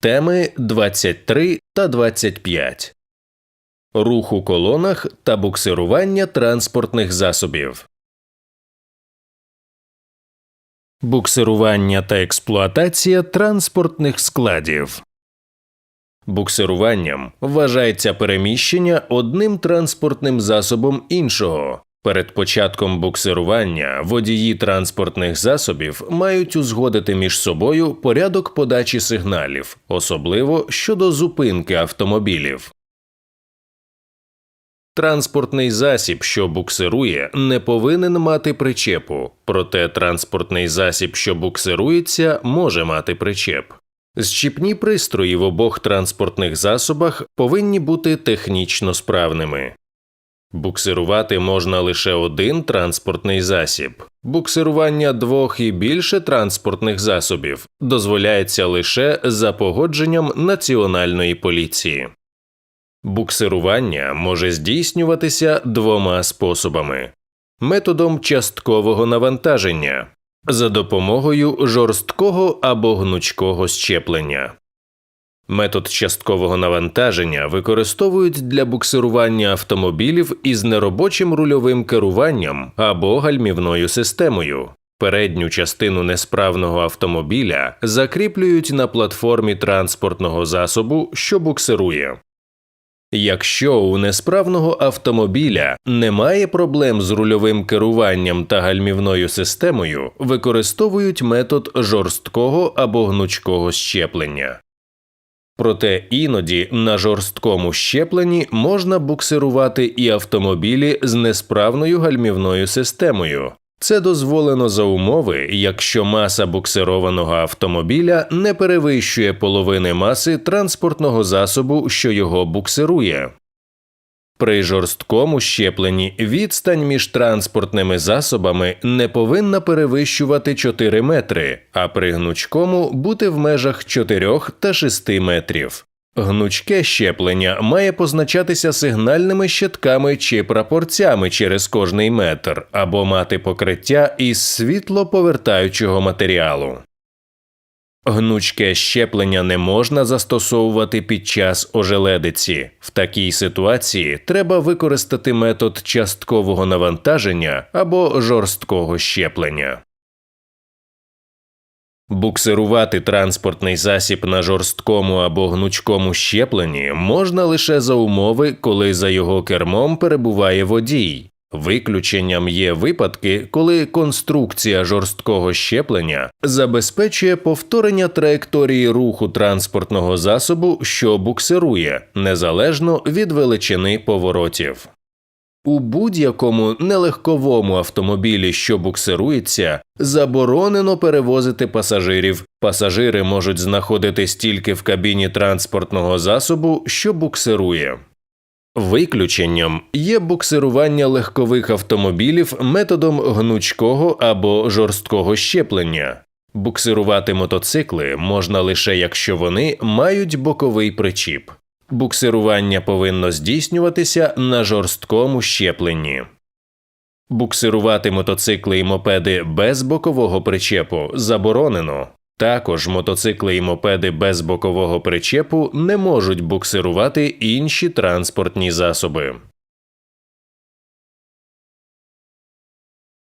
Теми 23 та 25. Рух у колонах та буксирування транспортних засобів. Буксирування та експлуатація транспортних складів. Буксируванням вважається переміщення одним транспортним засобом іншого. Перед початком буксирування водії транспортних засобів мають узгодити між собою порядок подачі сигналів, особливо щодо зупинки автомобілів. Транспортний засіб, що буксирує, не повинен мати причепу, проте транспортний засіб, що буксирується, може мати причеп. Зчіпні пристрої в обох транспортних засобах повинні бути технічно справними. Буксирувати можна лише один транспортний засіб. Буксирування двох і більше транспортних засобів дозволяється лише за погодженням Національної поліції. Буксирування може здійснюватися двома способами: методом часткового навантаження за допомогою жорсткого або гнучкого щеплення. Метод часткового навантаження використовують для буксирування автомобілів із неробочим рульовим керуванням або гальмівною системою. Передню частину несправного автомобіля закріплюють на платформі транспортного засобу, що буксирує. Якщо у несправного автомобіля немає проблем з рульовим керуванням та гальмівною системою, використовують метод жорсткого або гнучкого щеплення. Проте іноді на жорсткому щепленні можна буксирувати і автомобілі з несправною гальмівною системою. Це дозволено за умови, якщо маса буксированого автомобіля не перевищує половини маси транспортного засобу, що його буксирує. При жорсткому щепленні відстань між транспортними засобами не повинна перевищувати 4 метри, а при гнучкому бути в межах 4 та 6 метрів. Гнучке щеплення має позначатися сигнальними щитками чи прапорцями через кожний метр або мати покриття із світлоповертаючого матеріалу. Гнучке щеплення не можна застосовувати під час ожеледиці. В такій ситуації треба використати метод часткового навантаження або жорсткого щеплення. Буксирувати транспортний засіб на жорсткому або гнучкому щепленні можна лише за умови, коли за його кермом перебуває водій. Виключенням є випадки, коли конструкція жорсткого щеплення забезпечує повторення траєкторії руху транспортного засобу, що буксирує, незалежно від величини поворотів. У будь-якому нелегковому автомобілі, що буксирується, заборонено перевозити пасажирів. Пасажири можуть знаходитись тільки в кабіні транспортного засобу, що буксирує. Виключенням є буксирування легкових автомобілів методом гнучкого або жорсткого щеплення. Буксирувати мотоцикли можна лише якщо вони мають боковий причіп. Буксирування повинно здійснюватися на жорсткому щепленні. Буксирувати мотоцикли і мопеди без бокового причепу заборонено. Також мотоцикли і мопеди без бокового причепу не можуть буксирувати інші транспортні засоби.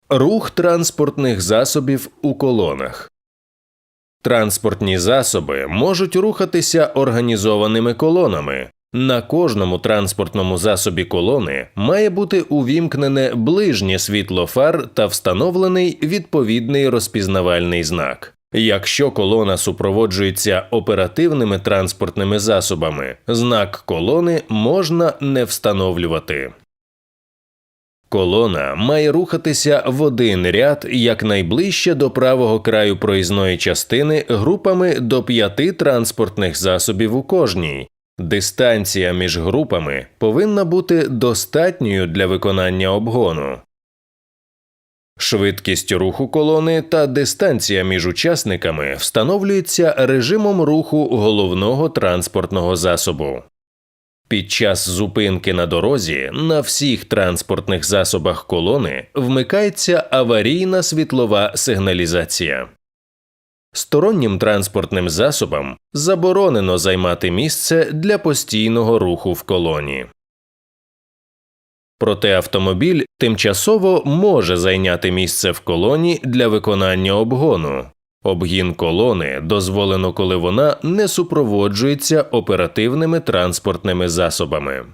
Рух транспортних засобів у колонах. Транспортні засоби можуть рухатися організованими колонами. На кожному транспортному засобі колони має бути увімкнене ближнє світло фар та встановлений відповідний розпізнавальний знак. Якщо колона супроводжується оперативними транспортними засобами, знак колони можна не встановлювати. Колона має рухатися в один ряд якнайближче до правого краю проїзної частини групами до п'яти транспортних засобів у кожній. Дистанція між групами повинна бути достатньою для виконання обгону. Швидкість руху колони та дистанція між учасниками встановлюється режимом руху головного транспортного засобу. Під час зупинки на дорозі на всіх транспортних засобах колони вмикається аварійна світлова сигналізація. Стороннім транспортним засобам заборонено займати місце для постійного руху в колоні. Проте автомобіль тимчасово може зайняти місце в колоні для виконання обгону. Обгін колони дозволено, коли вона не супроводжується оперативними транспортними засобами.